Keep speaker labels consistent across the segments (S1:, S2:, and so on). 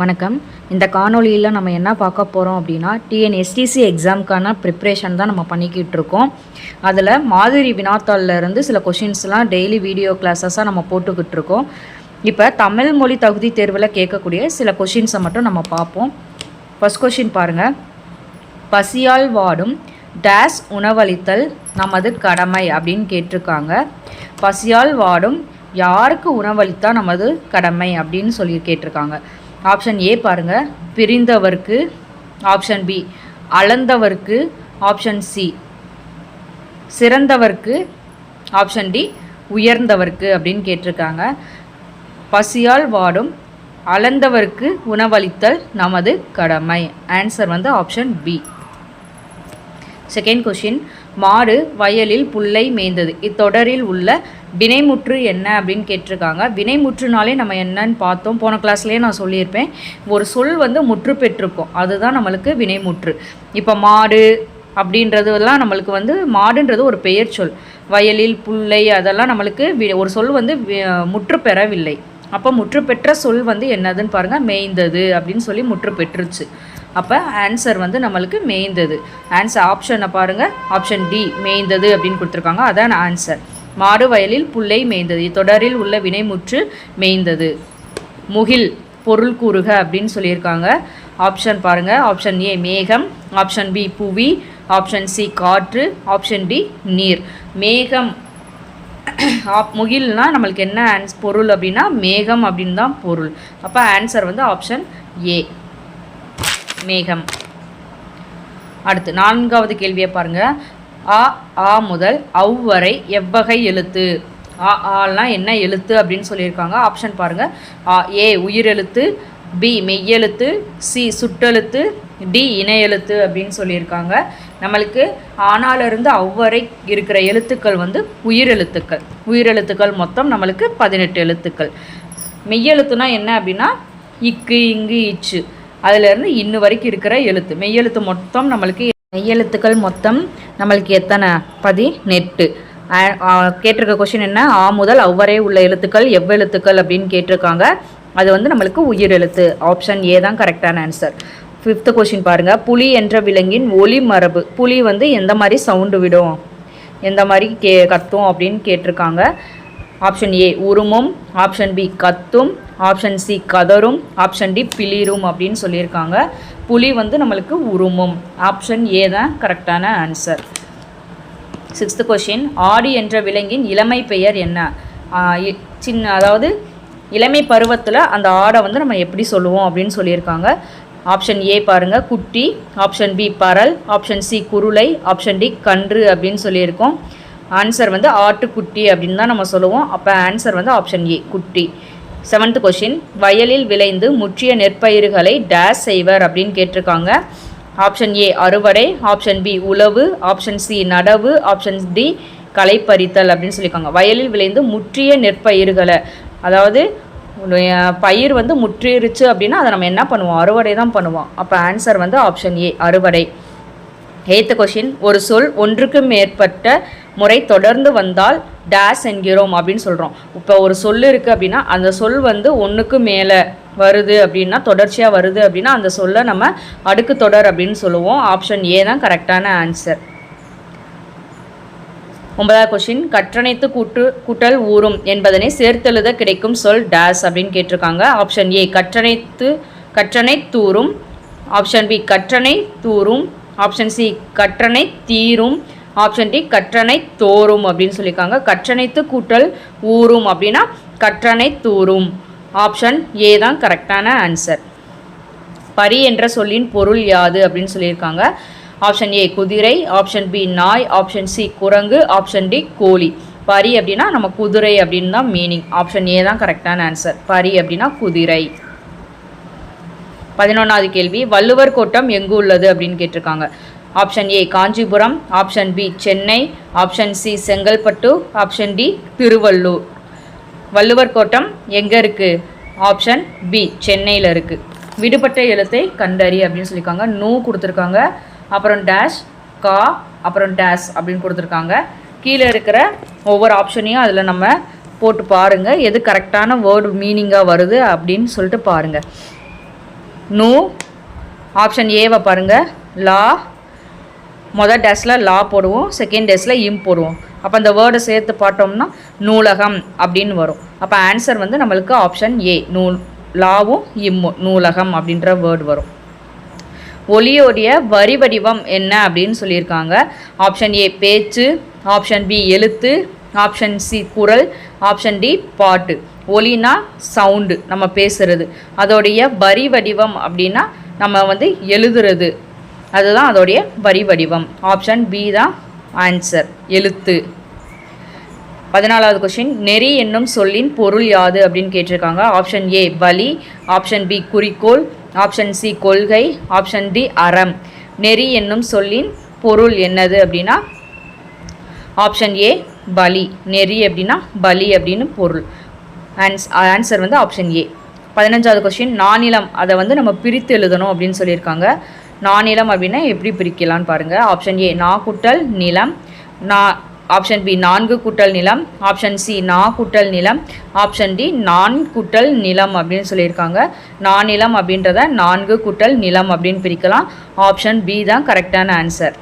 S1: வணக்கம். இந்த காணொளியில் நம்ம என்ன பார்க்க போகிறோம் அப்படின்னா டிஎன்எஸ்டிசி எக்ஸாமுக்கான ப்ரிப்ரேஷன் தான் நம்ம பண்ணிக்கிட்டு இருக்கோம். அதில் மாதிரி வினாத்தாள்ல இருந்து சில கொஷின்ஸ்லாம் டெய்லி வீடியோ கிளாஸஸாக நம்ம போட்டுக்கிட்டு இருக்கோம். இப்போ தமிழ் மொழி தகுதி தேர்வில் கேட்கக்கூடிய சில கொஷின்ஸை மட்டும் நம்ம பார்ப்போம். ஃபஸ்ட் கொஷின் பாருங்கள் பசியால் வாடும் டேஸ் உணவளித்தல் நமது கடமை அப்படின்னு கேட்டிருக்காங்க. பசியால் வாடும் யாருக்கு உணவளித்தால் நமது கடமை அப்படின்னு சொல்லி கேட்டிருக்காங்க. ஆப்ஷன் ஏ பாருங்க. பிரிந்தவர்க்கு ஆப்ஷன் பி. அளந்தவர்க்கு ஆப்ஷன் சி. சிறந்தவர்க்கு ஆப்ஷன் டி. உயர்ந்தவர்க்கு அப்படின்னு கேட்டிருக்காங்க. பசியால் வாடும் அளந்தவர்க்கு உணவளித்தல் நமது கடமை. ஆன்சர் வந்து ஆப்ஷன் பி. செகண்ட் கொஷின் மாடு வயலில் புல்லை மேய்ந்தது. இத்தொடரில் உள்ள வினைமுற்று என்ன அப்படின்னு கேட்டிருக்காங்க. வினைமுற்றுனாலே நம்ம என்னன்னு பார்த்தோம். போன கிளாஸ்லேயே நான் சொல்லியிருப்பேன். ஒரு சொல் வந்து முற்று பெற்றிருக்கும். அதுதான் நம்மளுக்கு வினைமுற்று. இப்போ மாடு அப்படின்றதுலாம் நம்மளுக்கு வந்து மாடுன்றது ஒரு பெயர் சொல். வயலில் புல்லை அதெல்லாம் நம்மளுக்கு வி- ஒரு சொல் வந்து முற்று பெறவில்லை. அப்போ முற்று பெற்ற சொல் வந்து என்னதுன்னு பாருங்கள் மேய்ந்தது அப்படின்னு சொல்லி முற்று பெற்றுச்சு அப்போ ஆன்சர் வந்து நம்மளுக்கு மேய்ந்தது. ஆன்சர் ஆப்ஷனை பாருங்கள் ஆப்ஷன் டி மேய்ந்தது அப்படின்னு கொடுத்துருக்காங்க. அதான் ஆன்சர் மாடு வயலில் புல்லை மேய்ந்தது. இத்தொடரில் உள்ள வினைமுற்று மேய்ந்தது. முகில் பொருள் கூறுக அப்படின்னு சொல்லியிருக்காங்க. ஆப்ஷன் பாருங்கள் ஆப்ஷன் ஏ மேகம். ஆப்ஷன் பி புவி. ஆப்ஷன் சி காற்று. ஆப்ஷன் டி நீர். மேகம். ஆப் முகில்னா நம்மளுக்கு என்ன ஆன்ஸ் பொருள் அப்படின்னா மேகம் அப்படின்னு தான் பொருள். அப்போ ஆன்சர் வந்து ஆப்ஷன் ஏ மேகம். அடுத்து நான்காவது கேள்வியை பாருங்கள் ஆ ஆ முதல் அவ் வரை எவ்வகை எழுத்து? ஆ ஆல்னால் என்ன எழுத்து அப்படின்னு சொல்லியிருக்காங்க? ஆப்ஷன் பாருங்கள் ஆ ஏ உயிரெழுத்து பி மெய்யெழுத்து சி சுட்டெழுத்து டி இணையெழுத்து அப்படின்னு சொல்லியிருக்காங்க. நம்மளுக்கு ஆனாலிருந்து அவ்வரை இருக்கிற எழுத்துக்கள் வந்து உயிரெழுத்துக்கள். உயிரெழுத்துக்கள் மொத்தம் நம்மளுக்கு பதினெட்டு எழுத்துக்கள். மெய்யெழுத்துனா என்ன அப்படின்னா இக்கு இங்கு இச்சு. அதிலிருந்து இன்னு வரைக்கும் இருக்கிற எழுத்து. மெய்யெழுத்து மொத்தம் நம்மளுக்கு மெய்யெழுத்துக்கள் மொத்தம் நம்மளுக்கு எத்தனை? பதினெட்டு. கேட்டிருக்க கொஷின் என்ன? ஆ முதல் அவ்வரே உள்ள எழுத்துக்கள் எவ்வெழுத்துக்கள் அப்படின்னு கேட்டிருக்காங்க. அது வந்து நம்மளுக்கு உயிர் எழுத்து. ஆப்ஷன் ஏ தான் கரெக்டான ஆன்சர் ஃபிஃப்த்து கொஷின் பாருங்கள் புலி என்ற விலங்கின் ஒலி மரபு. புலி வந்து எந்த மாதிரி சவுண்டு விடும்? எந்த மாதிரி கே கத்தும் அப்படின்னு கேட்டிருக்காங்க. ஆப்ஷன் ஏ உருமும் ஆப்ஷன் பி கத்தும் ஆப்ஷன் சி கதரும் ஆப்ஷன் டி பிளிரும் அப்படின்னு சொல்லியிருக்காங்க. புலி வந்து நம்மளுக்கு உருமும். ஆப்ஷன் ஏ தான் கரெக்டான ஆன்சர். சிக்ஸ்த்து கொஷின் ஆடி என்ற விலங்கின் இளமை பெயர் என்ன? சின்ன அதாவது இளமை பருவத்தில் அந்த ஆடை வந்து நம்ம எப்படி சொல்லுவோம் அப்படின்னு சொல்லியிருக்காங்க. ஆப்ஷன் ஏ பாருங்கள் குட்டி ஆப்ஷன் பி பரல் ஆப்ஷன் சி குருளை ஆப்ஷன் டி கன்று அப்படின்னு சொல்லியிருக்கோம். ஆன்சர் வந்து ஆட்டுக்குட்டி அப்படின்னு தான் நம்ம சொல்லுவோம். அப்போ ஆன்சர் வந்து ஆப்ஷன் ஏ குட்டி. செவன்த் கொஷின் வயலில் விளைந்து முற்றிய நெற்பயிர்களை டேஸ் செய்வர் அப்படின்னு கேட்டிருக்காங்க. ஆப்ஷன் ஏ அறுவடை. ஆப்ஷன் பி உழவு. ஆப்ஷன் சி நடவு. ஆப்ஷன் டி களைப்பறித்தல் அப்படின்னு சொல்லியிருக்காங்க. வயலில் விளைந்து முற்றிய நெற்பயிர்களை அதாவது பயிர் வந்து முற்றிருச்சு அப்படின்னா அதை நம்ம என்ன பண்ணுவோம்? அறுவடை தான் பண்ணுவோம். அப்போ ஆன்சர் வந்து ஆப்ஷன் ஏ அறுவடை. எய்த்து கொஷின் ஒரு சொல் ஒன்றுக்கு மேற்பட்ட முறை தொடர்ந்து வந்தால் டேஸ் என்கிறோம் அப்படின்னு சொல்கிறோம் இப்போ ஒரு சொல் இருக்குது அப்படின்னா அந்த சொல் வந்து ஒன்றுக்கு மேலே வருது அப்படின்னா தொடர்ச்சியாக வருது அப்படின்னா அந்த சொல்லை நம்ம அடுக்கு தொடர் அப்படின்னு சொல்லுவோம். ஆப்ஷன் ஏ தான் கரெக்டான ஆன்சர் ஒன்பதாவது கொஷின் கற்றணைத்து கூட்டு கூட்டல் ஊறும் என்பதனை சேர்த்தெழுத கிடைக்கும் சொல் டேஸ் அப்படின்னு கேட்டிருக்காங்க. ஆப்ஷன் ஏ கற்றணைத்து கற்றணை தூரும் ஆப்ஷன் பி கற்றணை தூரும் ஆப்ஷன் சி கற்றணை தீரும் ஆப்ஷன் டி கற்றணை தோறும் அப்படின்னு சொல்லியிருக்காங்க. கற்றணைத்து கூட்டல் ஊறும் அப்படின்னா கற்றணை தூறும். ஆப்ஷன் ஏ தான் கரெக்டான ஆன்சர் பரி என்ற சொல்லின் பொருள் யாது அப்படின்னு சொல்லியிருக்காங்க. ஆப்ஷன் ஏ குதிரை. ஆப்ஷன் பி நாய். ஆப்ஷன் சி குரங்கு. ஆப்ஷன் டி கோழி. பரி அப்படின்னா நம்ம குதிரை அப்படின்னு தான் மீனிங் ஆப்ஷன் ஏ தான் கரெக்டான ஆன்சர் பரி அப்படின்னா குதிரை. பதினொன்றாவது கேள்வி வள்ளுவர் கோட்டம் எங்கு உள்ளது அப்படின்னு கேட்டிருக்காங்க. Option A Kanchipuram option B Chennai option C Chengalpattu option D Tiruvallur. Valluvar Kottam எங்கே இருக்குது ஆப்ஷன் பி சென்னையில் இருக்குது விடுபட்ட எழுத்தை கண்டறி அப்படின்னு சொல்லியிருக்காங்க. நூ கொடுத்துருக்காங்க. அப்புறம் டேஷ் கா அப்புறம் டேஷ் அப்படின்னு கொடுத்துருக்காங்க. கீழே இருக்கிற ஒவ்வொரு ஆப்ஷனையும் அதில் நம்ம போட்டு பாருங்கள் எது கரெக்டான வேர்டு மீனிங்காக வருது அப்படின்னு சொல்லிட்டு பாருங்கள் நூ ஆப்ஷன் ஏவை பாருங்கள் லா மொதல் டேஸில் லா போடுவோம் செகண்ட் டேஸில் இம் போடுவோம். அப்போ அந்த வேர்டை சேர்த்து பார்த்தோம்னா நூலகம் அப்படின்னு வரும். அப்போ ஆன்சர் வந்து நம்மளுக்கு ஆப்ஷன் ஏ நூல் லாவும் இம்மும் நூலகம் அப்படின்ற வேர்டு வரும். ஒலியோடைய வரி வடிவம் என்ன அப்படின்னு சொல்லியிருக்காங்க. ஆப்ஷன் ஏ பேச்சு. ஆப்ஷன் பி எழுத்து. ஆப்ஷன் சி குரல். ஆப்ஷன் டி பாட்டு. ஒலினா சவுண்டு நம்ம பேசுறது. அதோடைய வரி வடிவம் அப்படின்னா நம்ம வந்து எழுதுறது. அதுதான் அதோடைய வரி வடிவம். ஆப்ஷன் பி தான் ஆன்சர் எழுத்து. பதினாலாவது கொஷின் நெறி என்னும் சொல்லின் பொருள் யாது அப்படின்னு கேட்டிருக்காங்க. ஆப்ஷன் ஏ வலி. ஆப்ஷன் பி குறிக்கோள். ஆப்ஷன் சி கொள்கை. ஆப்ஷன் டி அறம். நெறி என்னும் சொல்லின் பொருள் என்னது அப்படின்னா ஆப்ஷன் ஏ பலி நெறி அப்படின்னா பலி அப்படின்னு பொருள். ஆன்ஸ் ஆன்சர் வந்து ஆப்ஷன் ஏ பதினஞ்சாவது கொஸ்டின் நானிலம். அதை வந்து நம்ம பிரித்து எழுதணும் அப்படின்னு சொல்லியிருக்காங்க. நானிலம் அப்படின்னா எப்படி பிரிக்கலாம்னு பாருங்கள் ஆப்ஷன் ஏ நா குட்டல் நிலம். நா ஆப்ஷன் பி நான்கு குட்டல் நிலம். ஆப்ஷன் சி நா குட்டல் நிலம். ஆப்ஷன் டி நான் குட்டல் நிலம் அப்படின்னு சொல்லியிருக்காங்க. நானிலம் அப்படின்றத நான்கு குட்டல் நிலம் அப்படின்னு பிரிக்கலாம். ஆப்ஷன் பி தான் கரெக்டான ஆன்சர்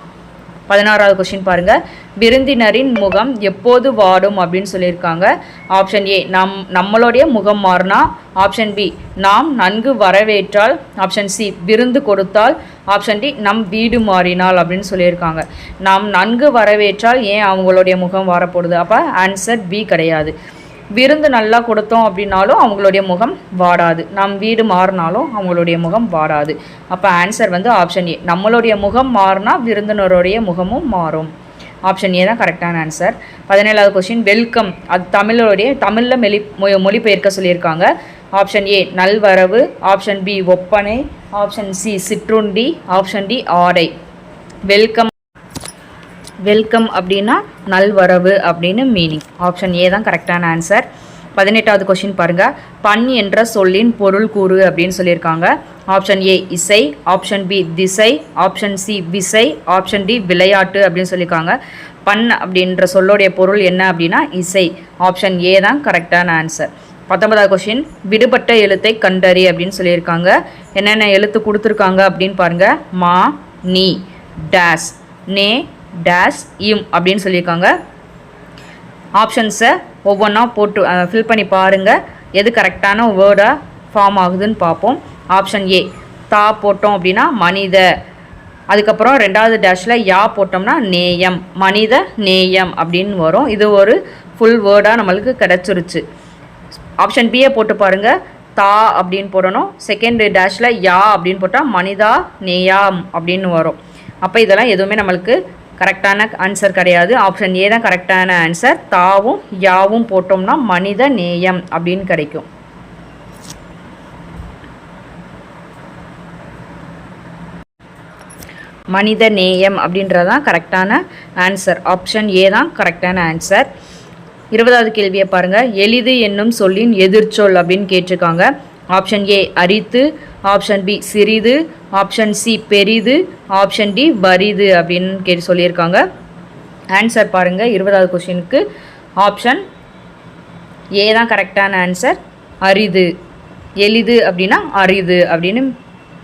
S1: பதினாறாவது கொஸ்டின் பாருங்கள் விருந்தினரின் முகம் எப்போது வாடும் அப்படின்னு சொல்லியிருக்காங்க. ஆப்ஷன் ஏ நம் நம்மளுடைய முகம் மாறினா? ஆப்ஷன் பி நாம் நன்கு வரவேற்றால். ஆப்ஷன் சி விருந்து கொடுத்தால். ஆப்ஷன் டி நம் வீடு மாறினால் அப்படின்னு சொல்லியிருக்காங்க. நாம் நன்கு வரவேற்றால் ஏன் அவங்களுடைய முகம் வரப்போடுது அப்போ ஆன்சர் பி கிடையாது. விருந்து நல்லா கொடுத்தோம் அப்படின்னாலும் அவங்களுடைய முகம் வாடாது. நம் வீடு மாறினாலும் அவங்களுடைய முகம் வாடாது. அப்போ ஆன்சர் வந்து ஆப்ஷன் ஏ நம்மளுடைய முகம் மாறினா விருந்தினருடைய முகமும் மாறும். ஆப்ஷன் ஏ தான் கரெக்டான ஆன்சர் பதினேழாவது கொஸ்டின் வெல்கம் அது தமிழருடைய தமிழில் மெலி மொ- மொழிபெயர்க்க சொல்லியிருக்காங்க. ஆப்ஷன் ஏ நல்வரவு. ஆப்ஷன் பி ஒப்பனை. ஆப்ஷன் சி சிற்றுண்டி. ஆப்ஷன் டி ஆடை. வெல்கம் வெல்கம் அப்படின்னா நல்வரவு அப்படின்னு மீனிங் ஆப்ஷன் ஏ தான் கரெக்டான ஆன்சர் பதினெட்டாவது கொஷின் பாருங்கள் பண் என்ற சொல்லின் பொருள் கூறு அப்படின்னு சொல்லியிருக்காங்க. ஆப்ஷன் ஏ இசை. ஆப்ஷன் பி திசை. ஆப்ஷன் சி விசை. ஆப்ஷன் டி விளையாட்டு அப்படின்னு சொல்லியிருக்காங்க. பண் அப்படின்ற சொல்லோடைய பொருள் என்ன அப்படின்னா இசை. ஆப்ஷன் ஏ தான் கரெக்டான ஆன்சர் பத்தொன்பதாவது கொஸ்டின் விடுபட்ட எழுத்தை கண்டறி அப்படின்னு சொல்லியிருக்காங்க. என்னென்ன எழுத்து கொடுத்துருக்காங்க அப்படின்னு பாருங்கள் மா நீ டேஸ். நே டேஷ் இம் அப்படின்னு சொல்லியிருக்காங்க. ஆப்ஷன்ஸை ஒவ்வொன்றா போட்டு ஃபில் பண்ணி பாருங்கள் எது கரெக்டான வேர்டாக ஃபார்ம் ஆகுதுன்னு பார்ப்போம். ஆப்ஷன் ஏ தா போட்டோம் அப்படின்னா மனித. அதுக்கப்புறம் ரெண்டாவது டேஷில் யா போட்டோம்னா நேயம். மனித நேயம் அப்படின்னு வரும். இது ஒரு ஃபுல் வேர்டாக நம்மளுக்கு கிடச்சிருச்சு. ஆப்ஷன் பியை போட்டு பாருங்கள் தா அப்படின்னு போடணும். செகண்ட் டேஷில் யா அப்படின்னு போட்டால் மனிதா நேயாம் அப்படின்னு வரும். அப்போ இதெல்லாம் எதுவுமே நம்மளுக்கு கரெக்டான ஆன்சர் கிடையாது. ஆப்ஷன் ஏ தான் கரெக்டான ஆன்சர் தாவும் யாவும் போட்டோம்னா மனித நேயம் அப்படின்னு கிடைக்கும். மனித நேயம் அப்படின்றதான் கரெக்டான ஆன்சர் ஆப்ஷன் ஏ தான் கரெக்டான ஆன்சர் இருபதாவது கேள்வியை பாருங்க. எளிது என்னும் சொல்லின் எதிர்ச்சொல் அப்படின்னு கேட்டிருக்காங்க. ஆப்ஷன் ஏ அரித்து ஆப்ஷன் பி சிறிது ஆப்ஷன் சி பெரிது ஆப்ஷன் டி வரிது அப்படின்னு கேட்டு சொல்லியிருக்காங்க. ஆன்சர் பாருங்கள் இருபதாவது கொஷினுக்கு ஆப்ஷன் ஏ தான் கரெக்டான ஆன்சர் அரிது. எளிது அப்படின்னா அரிது அப்படின்னு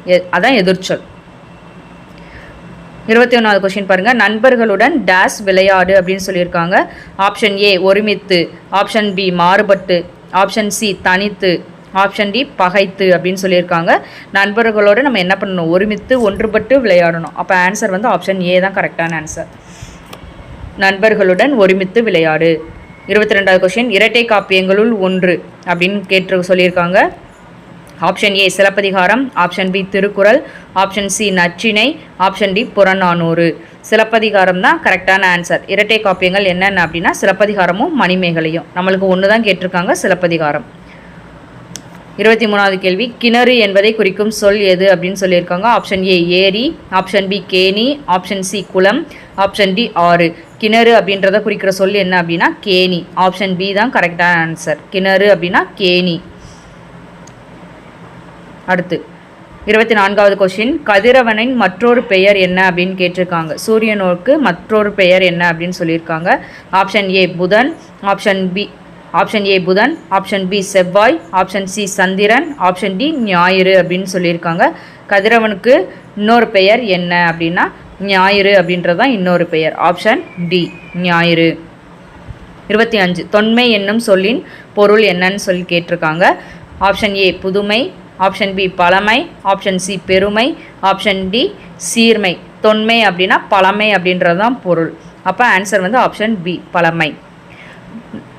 S1: எ- அதான் எதிர்ச்சொல். இருபத்தி ஒன்றாவது கொஸ்டின் பாருங்கள் நண்பர்களுடன் டேஸ் விளையாடு அப்படின்னு சொல்லியிருக்காங்க. ஆப்ஷன் ஏ ஒருமித்து ஆப்ஷன் பி மாறுபட்டு ஆப்ஷன் சி தனித்து ஆப்ஷன் டி பகைத்து அப்படின்னு சொல்லியிருக்காங்க. நண்பர்களோடு நம்ம என்ன பண்ணணும்? ஒருமித்து ஒன்றுபட்டு விளையாடணும். அப்போ ஆன்சர் வந்து ஆப்ஷன் ஏ தான் கரெக்டான ஆன்சர் நண்பர்களுடன் ஒருமித்து விளையாடு. இருபத்தி ரெண்டாவது கொஸ்டின் இரட்டை காப்பியங்களுள் ஒன்று அப்படின்னு கேட்டு சொல்லியிருக்காங்க. Option A Silappathikaram. Option B Thirukkural. Option C நச்சினை. Option D Purananuru. Silappatikaram தான் கரெக்டான ஆன்சர் இரட்டை காப்பியங்கள் என்னென்ன அப்படின்னா சிலப்பதிகாரமும் மணிமேகலையும். நம்மளுக்கு ஒன்று தான் கேட்டிருக்காங்க சிலப்பதிகாரம். இருபத்தி மூணாவது கேள்வி கிணறு என்பதை குறிக்கும் சொல் எது அப்படின்னு சொல்லியிருக்காங்க. ஆப்ஷன் ஏ ஏரி. ஆப்ஷன் பி கேணி. ஆப்ஷன் சி குளம். ஆப்ஷன் டி ஆறு. கிணறு அப்படின்றத குறிக்கிற சொல் என்ன அப்படின்னா கேணி. ஆப்ஷன் பி தான் கரெக்டான ஆன்சர் கிணறு அப்படின்னா கேணி. அடுத்து இருபத்தி நான்காவது கொஷின் கதிரவனின் மற்றொரு பெயர் என்ன அப்படின்னு கேட்டிருக்காங்க. சூரியனுக்கு மற்றொரு பெயர் என்ன அப்படின்னு சொல்லியிருக்காங்க. ஆப்ஷன் ஏ புதன். ஆப்ஷன் பி ஆப்ஷன் ஏ புதன் ஆப்ஷன் பி செவ்வாய் ஆப்ஷன் சி சந்திரன் ஆப்ஷன் டி ஞாயிறு அப்படின்னு சொல்லியிருக்காங்க. கதிரவனுக்கு இன்னொரு பெயர் என்ன அப்படின்னா ஞாயிறு அப்படின்றது தான் இன்னொரு பெயர். ஆப்ஷன் டி ஞாயிறு. இருபத்தி அஞ்சு தொன்மை என்னும் சொல்லின் பொருள் என்னன்னு சொல்லி கேட்டிருக்காங்க. ஆப்ஷன் ஏ புதுமை ஆப்ஷன் பி பழமை ஆப்ஷன் சி பெருமை ஆப்ஷன் டி சீர்மை. தொன்மை அப்படின்னா பழமை அப்படின்றது தான் பொருள். அப்போ ஆன்சர் வந்து ஆப்ஷன் பி பழமை.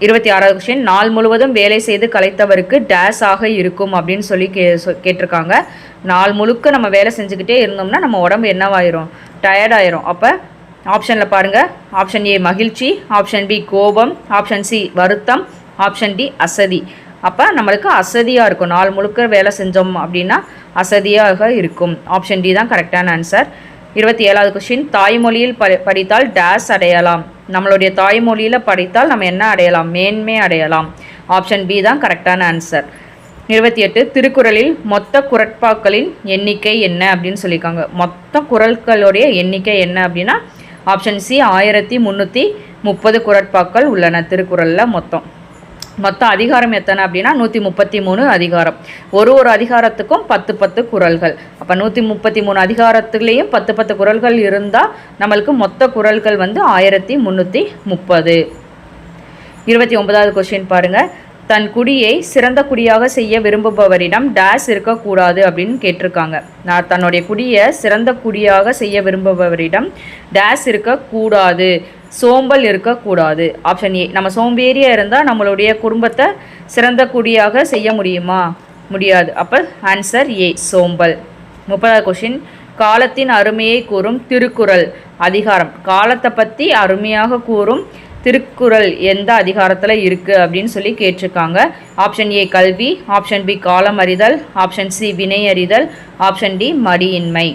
S1: இருபத்தி ஆறாவது கொஸ்டின் நாள் முழுவதும் வேலை செய்து கலைத்தவருக்கு டேஸ் ஆக இருக்கும் அப்படின்னு சொல்லி கே சொ- கேட்டிருக்காங்க. நாள் முழுக்க நம்ம வேலை செஞ்சுக்கிட்டே இருந்தோம்னா நம்ம உடம்பு என்னவாயிரும்? டயர்டாயிரும் அப்போ ஆப்ஷனில் பாருங்கள் ஆப்ஷன் ஏ மகிழ்ச்சி. ஆப்ஷன் பி கோபம். ஆப்ஷன் சி வருத்தம். ஆப்ஷன் டி அசதி. அப்போ நம்மளுக்கு அசதியாக இருக்கும். நாள் முழுக்க வேலை செஞ்சோம் அப்படின்னா அசதியாக இருக்கும். ஆப்ஷன் டி தான் கரெக்டான ஆன்சர் இருபத்தி ஏழாவது கொஸ்டின் தாய்மொழியில் ப படித்தால் டேஸ் அடையலாம். நம்மளுடைய தாய்மொழியில் படித்தால் நம்ம என்ன அடையலாம்? மேன்மை அடையலாம். ஆப்ஷன் பி தான் கரெக்டான ஆன்சர் இருபத்தி எட்டு திருக்குறளில் மொத்த குரட்பாக்களின் எண்ணிக்கை என்ன அப்படின்னு சொல்லியிருக்காங்க. மொத்த குரல்களுடைய எண்ணிக்கை என்ன அப்படின்னா ஆப்ஷன் சி ஆயிரத்தி முந்நூற்றி முப்பது குரட்பாக்கள் உள்ளன திருக்குறளில் மொத்தம். மொத்தம் அதிகாரம் எத்தனை அப்படின்னா நூற்றி முப்பத்தி மூணு அதிகாரம். ஒரு ஒரு அதிகாரத்துக்கும் பத்து பத்து குரல்கள். அப்போ நூற்றி முப்பத்தி மூணு அதிகாரத்துலேயும் பத்து பத்து குரல்கள் இருந்தால் நம்மளுக்கு மொத்த குறள்கள் வந்து ஆயிரத்தி முந்நூற்றி முப்பது. இருபத்தி ஒன்பதாவது கொஸ்டின் பாருங்கள் தன் குடியை சிறந்த குடியாக செய்ய விரும்புபவரிடம் டேஸ் இருக்கக்கூடாது அப்படின்னு கேட்டிருக்காங்க. நான் தன்னுடைய குடியை சிறந்த குடியாக செய்ய விரும்புபவரிடம் டேஸ் இருக்கக்கூடாது. சோம்பல் இருக்கக்கூடாது. ஆப்ஷன் ஏ நம்ம சோம்பேறியாக இருந்தால் நம்மளுடைய குடும்பத்தை சிறந்த குடியாக செய்ய முடியுமா? முடியாது. அப்போ ஆன்சர் ஏ சோம்பல். முப்பதாவது கொஷின் காலத்தின் அருமையை கூறும் திருக்குறள். அதிகாரம். காலத்தை பற்றி அருமையாக கூறும் திருக்குறள் எந்த அதிகாரத்தில் இருக்குது அப்படின்னு சொல்லி கேட்டிருக்காங்க. ஆப்ஷன் ஏ கல்வி. ஆப்ஷன் பி காலம் அறிதல் ஆப்ஷன் சி வினை அறிதல் ஆப்ஷன் டி மடியின்மை.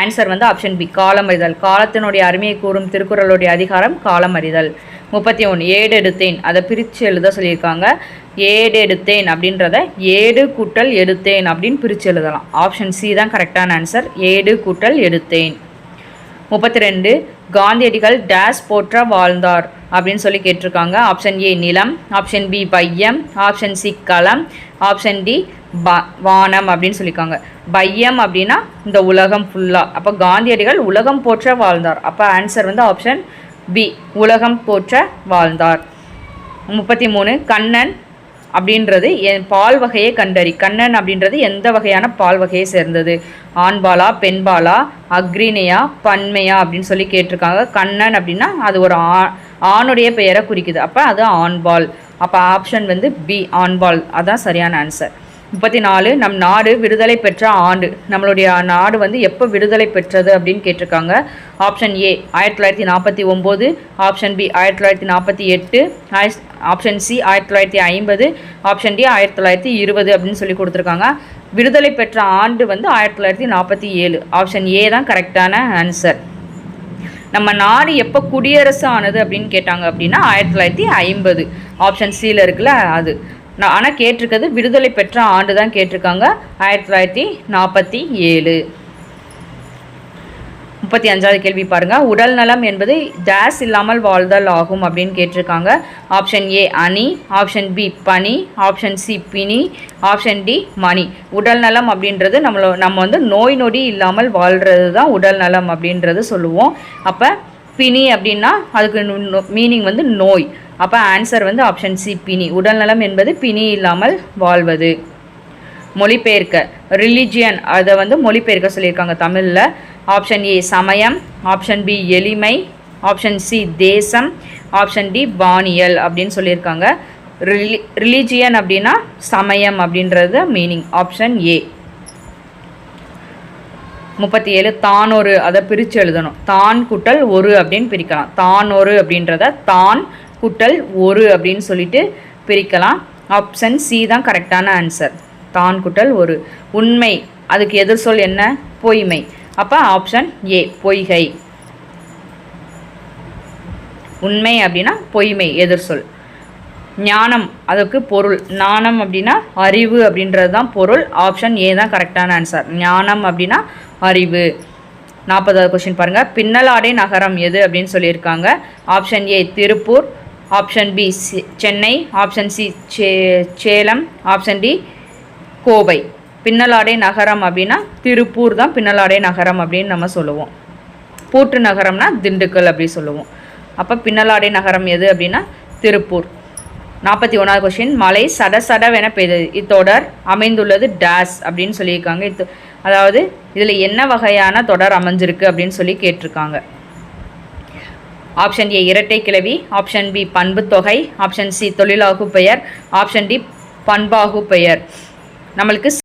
S1: ஆன்சர் வந்து ஆப்ஷன் பி காலம் அறிதல். காலத்தினுடைய அருமையை கூறும் திருக்குறளுடைய அதிகாரம் காலம் அறிதல். முப்பத்தி ஒன்று ஏடு எடுத்தேன். அதை பிரித்து எழுத சொல்லியிருக்காங்க. ஏடு எடுத்தேன் அப்படின்றத ஏடு கூட்டல் எடுத்தேன் அப்படின்னு பிரித்து எழுதலாம். ஆப்ஷன் சி தான் கரெக்டான ஆன்சர் ஏடு கூட்டல் எடுத்தேன். முப்பத்தி ரெண்டு காந்தியடிகள் டேஸ் போற்ற வாழ்ந்தார். அப்படின்னு சொல்லி கேட்டிருக்காங்க. ஆப்ஷன் ஏ நிலம் ஆப்ஷன் பி பையம் ஆப்ஷன் சி களம் ஆப்ஷன் டி ப வானம் அப்படின்னு சொல்லியிருக்காங்க. பையம் அப்படின்னா இந்த உலகம் ஃபுல்லாக அப்போ காந்தியடிகள் உலகம் போற்ற வாழ்ந்தார். அப்போ ஆன்சர் வந்து ஆப்ஷன் பி உலகம் போற்ற வாழ்ந்தார். முப்பத்தி மூணு கண்ணன் அப்படின்றது என் பால் வகையை கண்டறி. கண்ணன் அப்படின்றது எந்த வகையான பால் வகையை சேர்ந்தது? ஆண்பாலா பெண்பாலா அக்ரிணையா பன்மையா அப்படின்னு சொல்லி கேட்டிருக்காங்க. கண்ணன் அப்படின்னா அது ஒரு ஆ ஆணுடைய பெயரை குறிக்குது. அப்போ அது ஆண்பால் அப்போ ஆப்ஷன் வந்து பி ஆண்பால் அதான் சரியான ஆன்சர் முப்பத்தி நாலு நம் நாடு விடுதலை பெற்ற ஆண்டு. நம்மளுடைய நாடு வந்து எப்போ விடுதலை பெற்றது அப்படின்னு கேட்டிருக்காங்க. ஆப்ஷன் ஏ ஆயிரத்தி தொள்ளாயிரத்தி நாற்பத்தி ஒம்பது. ஆப்ஷன் பி ஆயிரத்தி தொள்ளாயிரத்தி நாற்பத்தி எட்டு. ஆப்ஷன் சி ஆயிரத்தி தொள்ளாயிரத்தி ஐம்பது. ஆப்ஷன் டி ஆயிரத்தி தொள்ளாயிரத்தி இருபது அப்படின்னு சொல்லி கொடுத்துருக்காங்க. விடுதலை பெற்ற ஆண்டு வந்து ஆயிரத்தி தொள்ளாயிரத்தி நாற்பத்தி ஏழு. ஆப்ஷன் ஏ தான் கரெக்டான ஆன்சர் நம்ம நாடு எப்போ குடியரசு ஆனது அப்படின்னு கேட்டாங்க அப்படின்னா ஆயிரத்தி தொள்ளாயிரத்தி ஐம்பது. ஆப்ஷன் சியில் இருக்குல்ல அது. நான் ஆனால் கேட்டிருக்கிறது விடுதலை பெற்ற ஆண்டு தான் கேட்டிருக்காங்க. ஆயிரத்தி தொள்ளாயிரத்தி நாற்பத்தி ஏழு. முப்பத்தி அஞ்சாவது கேள்வி பாருங்க. உடல் நலம் என்பது டேஸ் இல்லாமல் வாழ்தல் ஆகும் அப்படின்னு கேட்டிருக்காங்க. ஆப்ஷன் ஏ அணி. ஆப்ஷன் பி பனி. ஆப்ஷன் சி பினி ஆப்ஷன் டி மணி. உடல் நலம் அப்படின்றது நம்மளோ நம்ம வந்து நோய் நொடி இல்லாமல் வாழ்கிறது தான் உடல் நலம் அப்படின்றது சொல்லுவோம். அப்போ பினி அப்படின்னா அதுக்கு மீனிங் வந்து நோய். அப்போ ஆன்சர் வந்து ஆப்ஷன் சி பினி உடல் நலம் என்பது பிணி இல்லாமல் வாழ்வது. மொழிபெயர்க்க ரிலிஜியன் அதை வந்து மொழிபெயர்க்க சொல்லியிருக்காங்க தமிழில். ஆப்ஷன் ஏ சமயம். ஆப்ஷன் பி எளிமை. ஆப்ஷன் சி தேசம். ஆப்ஷன் டி வானியல் அப்படின்னு சொல்லியிருக்காங்க. ரிலி ரிலிஜியன் அப்படின்னா சமயம் அப்படின்றது மீனிங் ஆப்ஷன் ஏ முப்பத்தி ஏழு தான் ஒரு அதை பிரித்து எழுதணும். தான் குட்டல் ஒரு அப்படின்னு பிரிக்கலாம். தான் ஒரு அப்படின்றத தான் குட்டல் ஒரு அப்படின்னு சொல்லிட்டு பிரிக்கலாம். ஆப்ஷன் சி தான் கரெக்டான ஆன்சர் தான் குட்டல் ஒரு உண்மை. அதுக்கு எதிர் சொல் என்ன? பொய்மை. அப்போ ஆப்ஷன் ஏ பொய்கை. உண்மை அப்படின்னா பொய்மை எதிர் சொல். ஞானம் அதுக்கு பொருள். ஞானம் அப்படின்னா அறிவு அப்படின்றது தான் பொருள். ஆப்ஷன் ஏ தான் கரெக்டான ஆன்சர் ஞானம் அப்படின்னா அறிவு. நாற்பதாவது கொஸ்டின் பாருங்கள் பின்னலாடை நகரம் எது அப்படின்னு சொல்லியிருக்காங்க. Option A Tiruppur. Option B Chennai. Option C say Salem. Option D Kovai. பின்னலாடை நகரம் அப்படின்னா திருப்பூர் தான் பின்னலாடை நகரம் அப்படின்னு நம்ம சொல்லுவோம். பூற்று நகரம்னா திண்டுக்கல் அப்படி சொல்லுவோம். அப்போ பின்னலாடை நகரம் எது அப்படின்னா திருப்பூர். நாற்பத்தி ஒன்றாவது கொஷின் மழை சட சடவென பெய்தது. இத்தொடர் அமைந்துள்ளது டேஸ் அப்படின்னு சொல்லியிருக்காங்க. இது அதாவது இதில் என்ன வகையான தொடர் அமைஞ்சிருக்கு அப்படின்னு சொல்லி கேட்டிருக்காங்க. ஆப்ஷன் ஏ இரட்டை கிளவி ஆப்ஷன் பி பண்பு தொகை. ஆப்ஷன் சி தொழிலாகு பெயர். ஆப்ஷன் டி பண்பாகு பெயர். நம்மளுக்கு